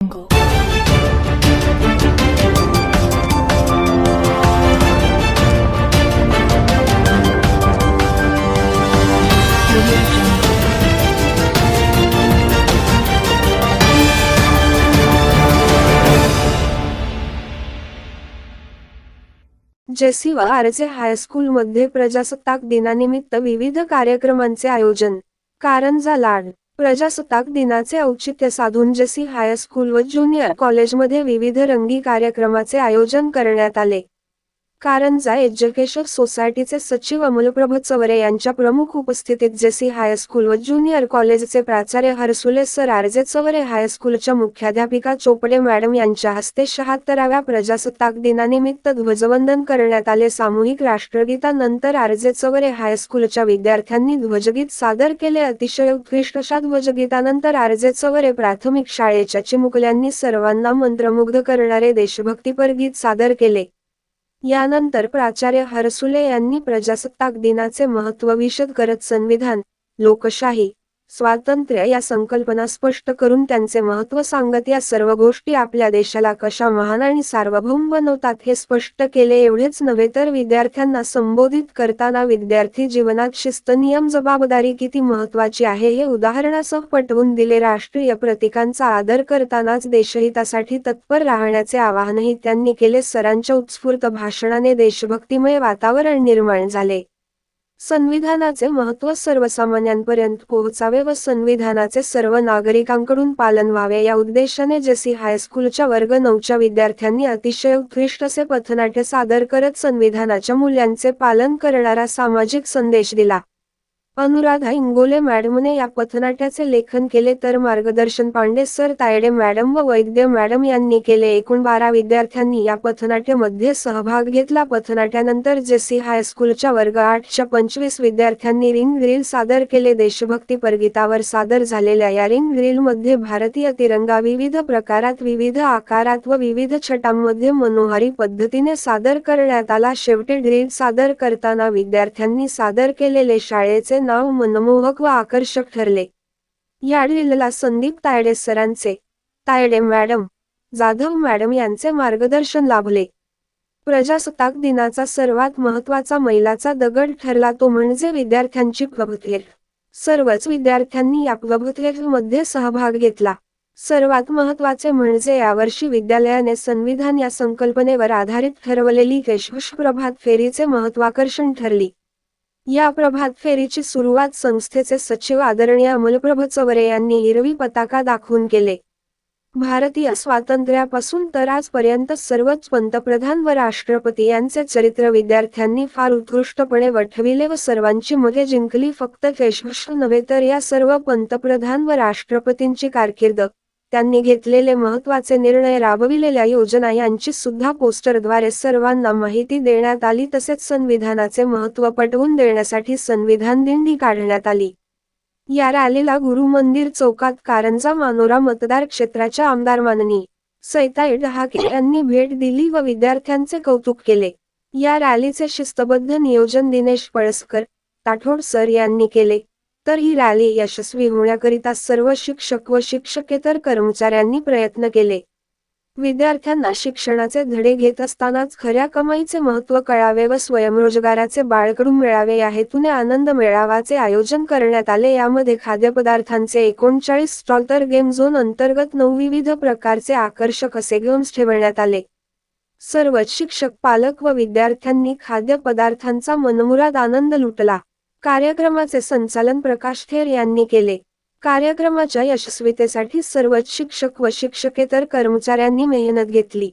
jungle. Audio JC व हायस्कूलमध्ये प्रजासत्ताक दिनानिमित्त विविध कार्यक्रमांचे आयोजन कारंजा लाड प्रजासत्ताक दिनाचे औचित्य साधून जसी हायस्कूल व ज्युनियर कॉलेजमध्ये विविध रंगी कार्यक्रमाचे आयोजन करण्यात आले. कारंजा एज्युकेशन सोसायटीचे सचिव अमोलप्रभ चवरे यांच्या प्रमुख उपस्थितीत जेसी हायस्कूल व ज्युनियर कॉलेजचे प्राचार्य हरसुले सर आरजे चवरे हायस्कूलच्या मुख्याध्यापिका चोपडे मॅडम यांच्या हस्ते शहात्तराव्या प्रजासत्ताक दिनानिमित्त ध्वजवंदन करण्यात आले. सामूहिक राष्ट्रगीतानंतर आरजे चवरे हायस्कूलच्या विद्यार्थ्यांनी ध्वजगीत सादर केले. अतिशय उत्कृष्ट अशा ध्वजगीतानंतर आरजे चवरे प्राथमिक शाळेच्या चिमुकल्यांनी सर्वांना मंत्रमुग्ध करणारे देशभक्तीपर गीत सादर केले. यानंतर प्राचार्य हरसुले यांनी प्रजासत्ताक दिनाचे महत्त्व विशद करत संविधान लोकशाही स्वातंत्र्य या संकल्पना स्पष्ट करून त्यांचे महत्त्व सांगत या सर्व गोष्टी आपल्या देशाला कशा महान आणि सार्वभौम बनवतात हे स्पष्ट केले एवढेच नव्हे तर विद्यार्थ्यांना संबोधित करताना विद्यार्थी जीवनात शिस्त नियम जबाबदारी किती महत्वाची आहे हे उदाहरणासह पटवून दिले. राष्ट्रीय प्रतीकांचा आदर करतानाच देशहितासाठी तत्पर राहण्याचे आवाहनही त्यांनी केले. सरांच्या उत्स्फूर्त भाषणाने देशभक्तिमय वातावरण निर्माण झाले. संविधानाचे महत्त्व सर्वसामान्यांपर्यंत पोहोचावे व संविधानाचे सर्व नागरिकांकडून पालन व्हावे या उद्देशाने जेसी हायस्कूलच्या वर्ग नऊच्या विद्यार्थ्यांनी अतिशय उत्कृष्ट असे पथनाट्य सादर करत संविधानाच्या मूल्यांचे पालन करणारा सामाजिक संदेश दिला. अनुराधा इंगोले मॅडमने या पथनाट्याचे लेखन केले तर मार्गदर्शन पांडे सर तायडे मॅडम व वैद्य मॅडम यांनी केले. एकूण बारा विद्यार्थ्यांनी या पथनाट्यामध्ये सहभाग घेतला. पथनाट्यानंतर जेसी हायस्कूलच्या वर्ग आठच्या पंचवीस विद्यार्थ्यांनी रिंग ग्रिल सादर केले. देशभक्ती परगीतावर सादर झालेल्या या रिंग ग्रिलमध्ये भारतीय तिरंगा विविध प्रकारात विविध आकारात व विविध छटांमध्ये मनोहारी पद्धतीने सादर करण्यात आला. शेवटी ग्रिल सादर करताना विद्यार्थ्यांनी सादर केलेले शाळेचे नाव मनमोहक व आकर्षक ठरले. या ड्रीलला संदीप तायडे सरांचे तायडे मॅडम जाधव मॅडम यांचे मार्गदर्शन लाभले. प्रजासत्ताक दिनाचा सर्वात महत्त्वाचा मैलाचा दगड ठरला तो म्हणजे विद्यार्थ्यांची प्रभुत्वेर सर्वच विद्यार्थ्यांनी या प्रभुत्वेमध्ये सहभाग घेतला. सर्वात महत्त्वाचे म्हणजे यावर्षी विद्यालयाने संविधान या संकल्पनेवर आधारित ठरवलेली केशवश प्रभात फेरीचे महत्वाकर्षण ठरली. या प्रभात फेरीची सुरुवात संस्थेचे सचिव आदरणीय अमलप्रभ चवरे यांनी हिरवी पताका दाखवून केले. भारतीय स्वातंत्र्यापासून तर आजपर्यंत सर्वच पंतप्रधान व राष्ट्रपती यांचे चरित्र विद्यार्थ्यांनी फार उत्कृष्टपणे वठविले व सर्वांची मगे जिंकली. फक्त फेशभूष नव्हे तर या सर्व पंतप्रधान व राष्ट्रपतींची कारकीर्द त्यांनी घेतलेले महत्त्वाचे निर्णय राबविलेल्या योजना यांची सुद्धा पोस्टरद्वारे सर्वांना माहिती देण्यात आली तसेच संविधानाचे महत्त्व पटवून देण्यासाठी संविधान दिंडी काढण्यात आली. या रॅलीला गुरु मंदिर चौकात कारंजा मानोरा मतदार क्षेत्राच्या आमदार माननी सैताई डहाके यांनी भेट दिली व विद्यार्थ्यांचे कौतुक केले. या रॅलीचे शिस्तबद्ध नियोजन दिनेश पळसकर ताठोड सर यांनी केले. तर ही रॅली यशस्वी होण्याकरिता सर्व शिक्षक व शिक्षकेतर कर्मचाऱ्यांनी प्रयत्न केले. विद्यार्थ्यांना शिक्षणाचे धडे घेत असतानाच खऱ्या कमाईचे महत्त्व कळावे व स्वयंरोजगाराचे बाळकडून मिळावे या हेतूने आनंद मेळावाचे आयोजन करण्यात आले. यामध्ये खाद्यपदार्थांचे एकोणचाळीस स्टॉल तर गेम झोन अंतर्गत नऊ विविध प्रकारचे आकर्षक असे गेम्स ठेवण्यात आले. सर्वच शिक्षक पालक व विद्यार्थ्यांनी खाद्यपदार्थांचा मनमुराद आनंद लुटला. कार्यक्रमाचे संचालन प्रकाश खेर यांनी केले. कार्यक्रमाच्या यशस्वीतेसाठी सर्वच शिक्षक व शिक्षकेतर कर्मचाऱ्यांनी मेहनत घेतली.